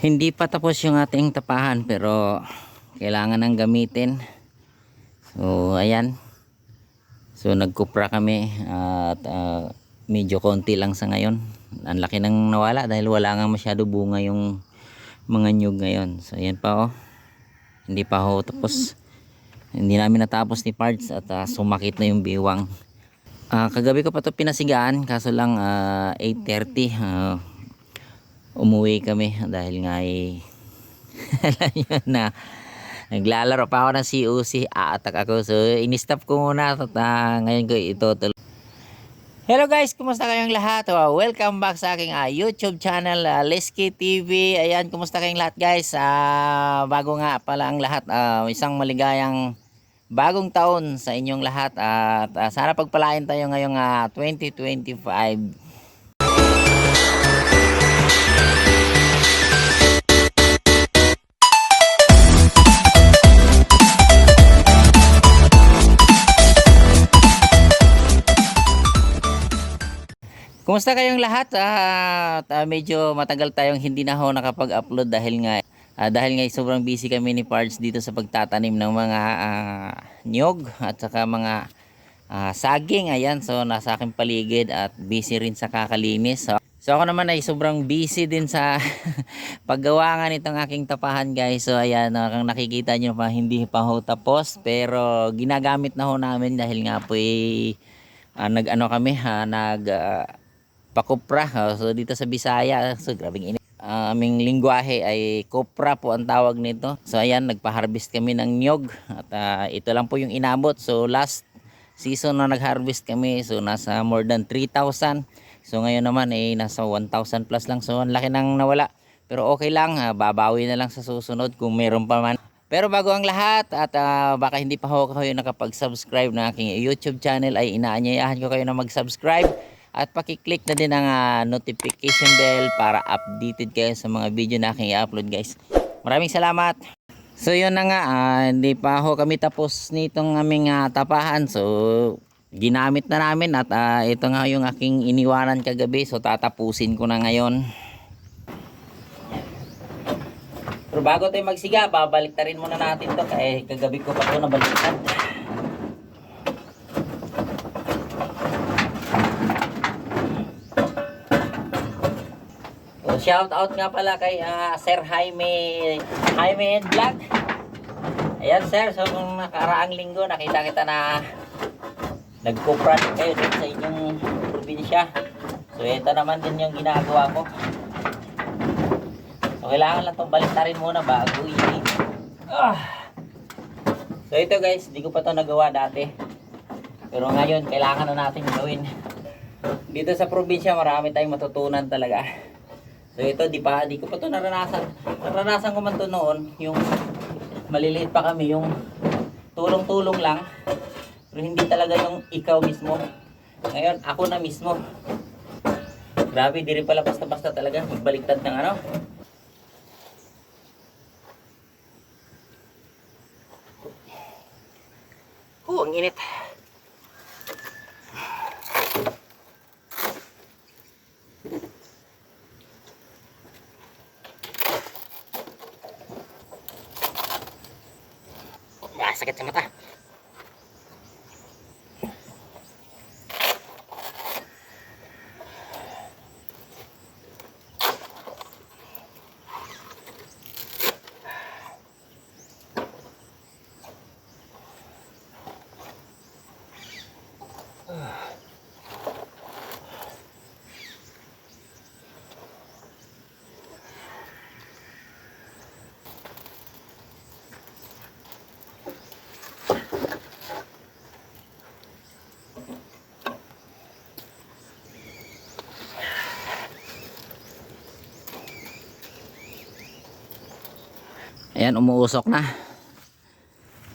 Hindi pa tapos yung ating tapahan pero kailangan nang gamitin. So ayan. So nagkupra kami at ah, medyo konti lang sa ngayon. Ang laki nang nawala dahil wala nga masyado bunga yung mga nyug ngayon. So ayan pa oh. Hindi pa ho tapos. Hindi namin natapos ni parts at ah, sumakit na yung biwang. Ah, kagabi ko pa to pinasigaan kaso lang ah, 8.30 ah, umuwi kami dahil nga ay alam nyo na naglalaro pa ako ng COC aatak ako so in-stop ko muna at ah, ngayon ko ito Hello guys, kumusta kayong lahat? Welcome back sa aking ah, YouTube channel, uh, Leski TV. Ayan, kumusta kayong lahat guys? Ah, bago nga pala ang lahat, ah, isang maligayang bagong taon sa inyong lahat at ah, sana pagpalain tayo ngayong ah, 2025. Kumusta kayong lahat? Ah, at, ah, medyo matagal tayong hindi na ho nakapag-upload dahil nga ah, dahil nga sobrang busy kami ni Pards dito sa pagtatanim ng mga ah, nyog at saka mga ah, saging. Ayan, so nasa aking paligid at busy rin sa kakalinis. So, so ako naman ay sobrang busy din sa paggawa nga nitong aking tapahan guys. So ayan, ah, kung nakikita nyo pa hindi pa ho tapos pero ginagamit na ho namin dahil nga po eh, ah, nag-ano kami ha, nag ah, pakupra. So dito sa Bisaya, so grabing init. Ah, aming lingwahe ay kopra po ang tawag nito. So ayan, nagpa-harvest kami ng nyog at ah, ito lang po yung inabot. So last season na nag-harvest kami, so nasa more than 3,000. So ngayon naman ay nasa 1,000 plus lang. So ang laki nang nawala. Pero okay lang, ah, babawi na lang sa susunod kung meron pa man. Pero bago ang lahat at ah, baka hindi pa ho kayo nakapag-subscribe ng aking YouTube channel ay inaanyayahan ko kayo na mag-subscribe at pakiclick na din ang ah, notification bell para updated kayo sa mga video na aking i-upload guys. Maraming salamat. So yun na nga, ah, hindi pa ho kami tapos nitong aming ah, tapahan. So ginamit na namin at ah, ito nga yung aking iniwanan kagabi. So tatapusin ko na ngayon. Pero bago tayo magsiga, babalik rin muna natin to kaya kagabi ko pa ito nabaliktad. Shout out nga pala kay ah, Sir Jaime Jaime and Vlog. Ayan sir, so nung nakaraang linggo nakita kita na nagkupra din kayo dun sa inyong probinsya. So ito naman din yung ginagawa ko. So kailangan lang itong baliktarin muna bago i ah. So ito guys, hindi ko pa to nagawa dati. Pero ngayon, kailangan na natin gawin. Dito sa probinsya, marami tayong matutunan talaga. So ito, di pa, di ko pa to naranasan. Naranasan ko man to noon, yung maliliit pa kami, yung tulong-tulong lang. Pero hindi talaga yung ikaw mismo. Ngayon, ako na mismo. Grabe, di rin pala basta-basta talaga. Magbaliktad ng ano. Oh, ang init. Sakit sa mata. Ayan, umuusok na.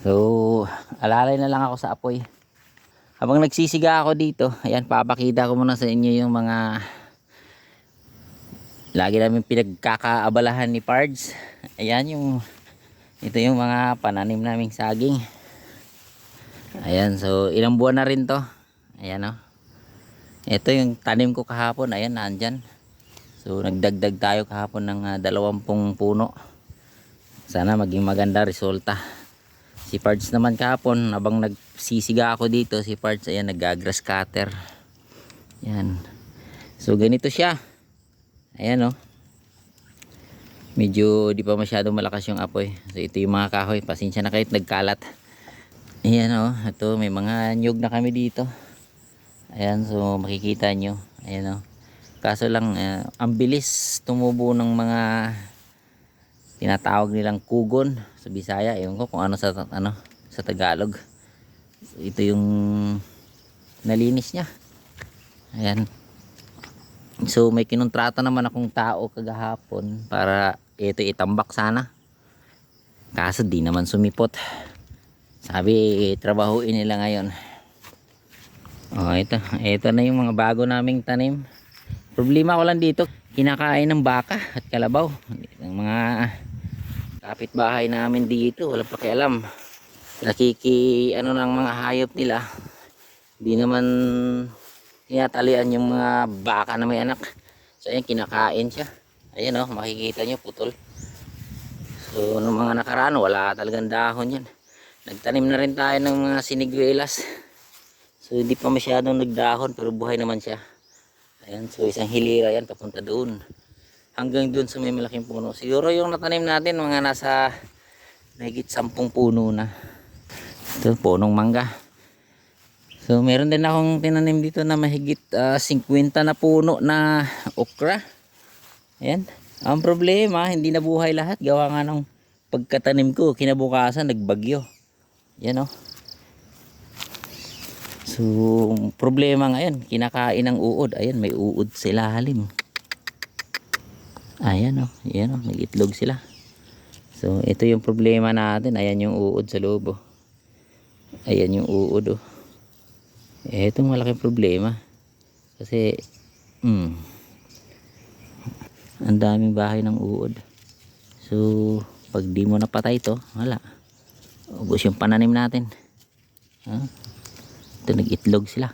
So, alalay na lang ako sa apoy. Habang nagsisiga ako dito, ayan, papakita ko muna sa inyo yung mga lagi namin pinagkakaabalahan ni Pards. Ayan yung, ito yung mga pananim naming saging. Ayan, so ilang buwan na rin to. Ayan o. Ito yung tanim ko kahapon, ayan, nandyan. So nagdagdag tayo kahapon ng ah, dalawampung puno. Sana maging maganda resulta. Si Pards naman kahapon, habang nagsisiga ako dito, si Pards ayan nag-grass cutter. Yan. So ganito siya. Ayan oh. Medyo di pa masyado malakas yung apoy. So ito yung mga kahoy. Pasensya na kahit nagkalat. Ayan oh. Ito may mga nyug na kami dito. Ayan so makikita nyo. Ayan oh. Kaso lang eh, ang bilis tumubo ng mga tinatawag nilang kugon sa Bisaya. Ewan ko kung ano sa ano sa Tagalog. Ito yung nalinis niya. Ayan. So may kinontrata naman akong tao kagahapon para ito itambak sana. Kaso di naman sumipot. Sabi trabahuin nila ngayon. Oh, ito. Ito na yung mga bago naming tanim. Problema ko lang dito, kinakain ng baka at kalabaw. Ang mga kapitbahay namin dito, wala pa kialam. Nakiki ano ng mga hayop nila. Di naman tinatalian yung mga baka na may anak. So ayan, kinakain siya. Ayan oh, makikita nyo, putol. So, nung mga nakaraan, wala talagang dahon yan. Nagtanim na rin tayo ng mga siniguelas. So, hindi pa masyadong nagdahon, pero buhay naman siya. Ayan, so isang hilira yan, papunta doon. Hanggang doon sa may malaking puno. Siguro yung natanim natin, mga nasa mahigit sampung puno na. Ito, punong mangga. So, meron din akong tinanim dito na mahigit ah, 50 na puno na okra. Ayan. Ang problema, hindi nabuhay lahat. Gawa nga ng pagkatanim ko, kinabukasan, nagbagyo. Yan o. So, problema ngayon, kinakain ng uod. Ayan, may uod sa ilalim. Ayan o, ayan o, may itlog sila. So, ito yung problema natin. Ayan yung uod sa loob o. Ayan yung uod o. Eh, itong malaking problema. Kasi, hmm, ang daming bahay ng uod. So, pag di mo napatay ito, wala. Ubus yung pananim natin. Ha? Ito, nag-itlog sila.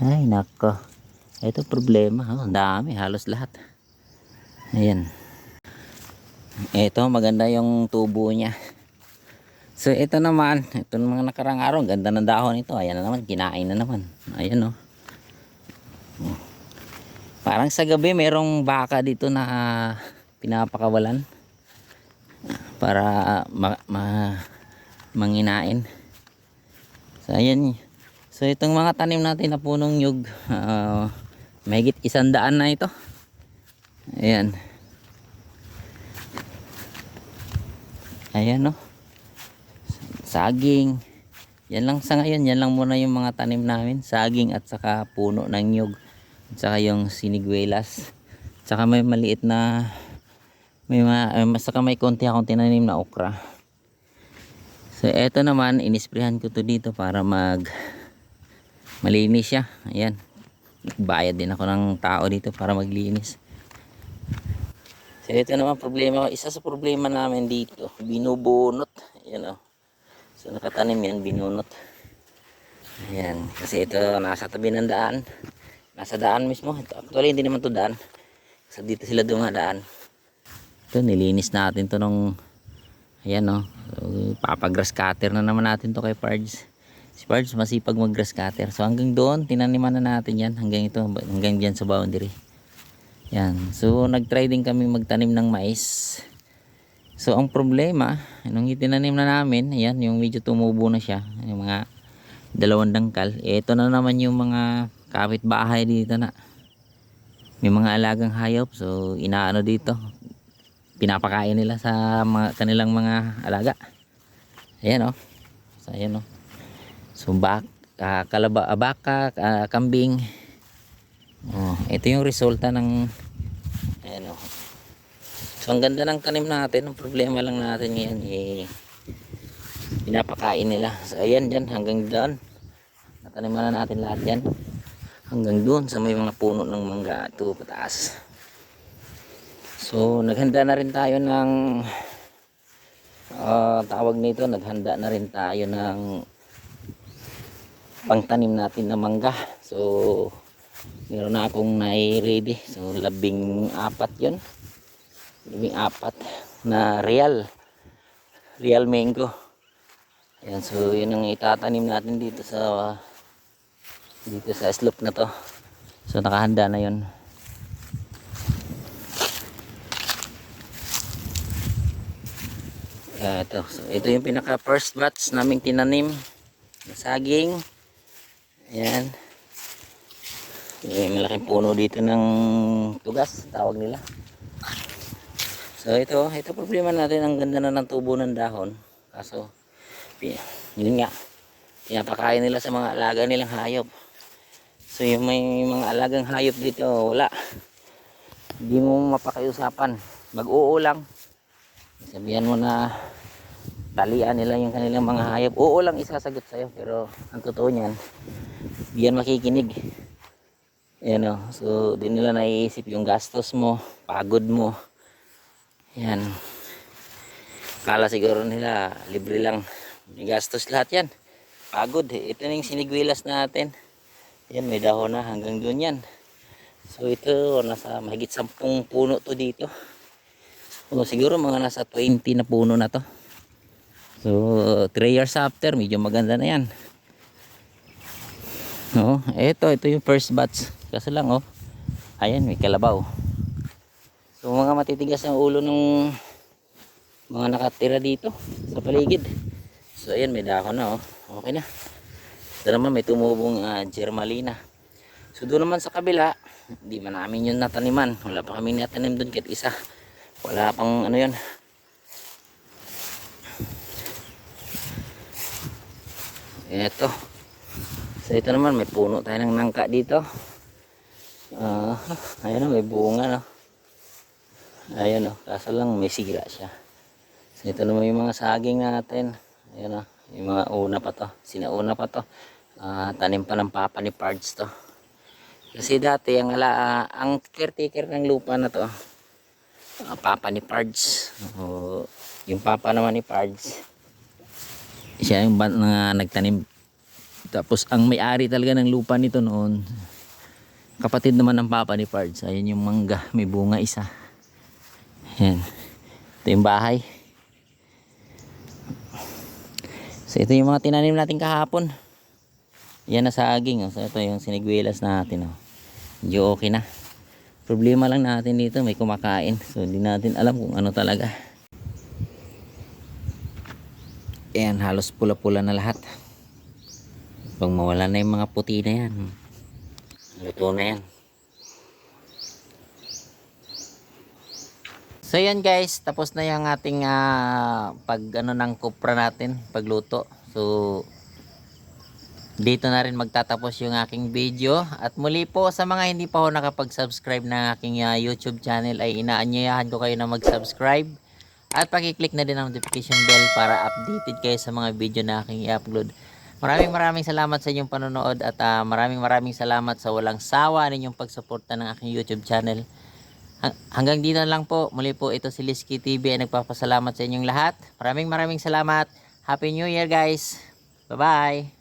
Ay, nako. Ito problema. Oh, dami, halos lahat. Ayan. Ito, maganda yung tubo niya. So, ito naman, ito mga nakarang araw, ganda ng dahon ito. Ayan na naman, kinain na naman. Ayan, oh. Parang sa gabi merong baka dito na pinapakawalan para ma, ma manginain. So ayan. So itong mga tanim natin na punong nyug, uh, mahigit isang daan na ito. Ayan. Ayan no. Saging. Yan lang sa ngayon, yan lang muna yung mga tanim namin, saging at saka puno ng nyug. At saka yung siniguelas. At saka may maliit na may ma, eh, saka may konti akong tinanim na okra. So eto naman inisprehan ko to dito para mag malinis siya. Ayan. Nagbayad din ako ng tao dito para maglinis. So ito naman problema, isa sa problema namin dito, binubunot. Ayan oh. So nakatanim yan, binunot. Ayan, kasi ito nasa tabi ng daan. Nasa daan mismo. Ito, actually hindi naman to daan. Kasi dito sila dumadaan. Ito nilinis natin to nung ayan no. So, papagrass cutter na naman natin to kay Pards. Si Pards masipag mag grass cutter. So hanggang doon tinaniman na natin yan hanggang ito hanggang diyan sa boundary. Yan. So nagtry din kami magtanim ng mais. So ang problema, nung itinanim na namin, ayan, yung medyo tumubo na siya, yung mga dalawang dangkal. Ito na naman yung mga kapitbahay dito na. May mga alagang hayop, so inaano dito. Pinapakain nila sa mga, kanilang mga alaga. Ayan oh. So ayan oh. So bak, ah, kalaba, ah, baka, ah, kambing. Oh, ito yung resulta ng ayan oh. So ang ganda ng tanim natin, ang problema lang natin ngayon eh pinapakain nila. So ayan dyan hanggang doon. Nataniman na natin lahat yan. Hanggang doon sa may mga puno ng mangga ito pataas. So naghanda na rin tayo ng ah, tawag nito, naghanda na rin tayo ng pangtanim natin na mangga. So Meron na akong nai-ready. So, labing apat yun. Labing apat na real. Real mango. Ayan, so yun ang itatanim natin dito sa dito sa slope na to. So nakahanda na yun. Ah, ito. So, ito yung pinaka first batch naming tinanim na saging. Ayan. May malaking puno dito ng tugas, tawag nila. So ito, ito problema natin, ang ganda na ng tubo ng dahon. Kaso, yun nga, pinapakain nila sa mga alaga nilang hayop. So yung may mga alagang hayop dito, wala. Hindi mo mapakiusapan. Mag-oo lang. Sabihan mo na talian nila yung kanilang mga hayop. Oo lang isasagot sa'yo. Pero ang totoo niyan, di yan makikinig. Yan o. So, di nila naiisip yung gastos mo, pagod mo. Yan. Kala siguro nila, libre lang. May gastos lahat yan. Pagod. eh. Ito na yung sinigwilas natin. Yan, may dahon na hanggang doon yan. So, ito, nasa mahigit sampung puno to dito. So, siguro mga nasa 20 na puno na to. So, 3 years after, medyo maganda na yan. No, ito, ito yung first batch. Kasi lang, oh. Ayan, may kalabaw. So, mga matitigas ang ulo ng mga nakatira dito sa paligid. So, ayan, may dahon na, oh. Okay na. Ito naman, may tumubong ah, germalina. So, doon naman sa kabila, hindi man namin yun nataniman. Wala pa kami natanim doon kahit isa. Wala pang ano yun. Ito. So ito naman may puno tayo ng nangka dito. Ah, ayun oh, may bunga no. Ayun oh, kaso lang may sira siya. So ito naman yung mga saging natin. Ayun oh, yung mga una pa to. Sinauna pa to. Ah, tanim pa ng papa ni Pards to. Kasi dati ang ala, ah, ang caretaker ng lupa na to. Ah, papa ni Pards. Oh, yung papa naman ni Pards siya yung ban na nagtanim. Tapos ang may-ari talaga ng lupa nito noon kapatid naman ng papa ni Pards ayun yung mangga may bunga isa. Yan ito yung bahay. So ito yung mga tinanim natin kahapon. Yan na saging oh. so ito yung sinigwilas natin oh. medyo okay na problema lang natin dito may kumakain so hindi natin alam kung ano talaga Ayan, halos pula-pula na lahat. Pag mawala na yung mga puti na yan. Luto na yan. So yan guys, tapos na yung ating ah, pag ano ng kupra natin, pagluto. So dito na rin magtatapos yung aking video. At muli po sa mga hindi pa ho nakapag-subscribe ng aking ah, YouTube channel ay inaanyayahan ko kayo na mag-subscribe. At pakiclick na din ang notification bell para updated kayo sa mga video na aking i-upload. Maraming maraming salamat sa inyong panonood at ah, maraming maraming salamat sa walang sawa ninyong pagsuporta ng aking YouTube channel. Hang- Hanggang dito lang po. Muli po ito si Liski TV ay nagpapasalamat sa inyong lahat. Maraming maraming salamat. Happy New Year guys. Bye-bye.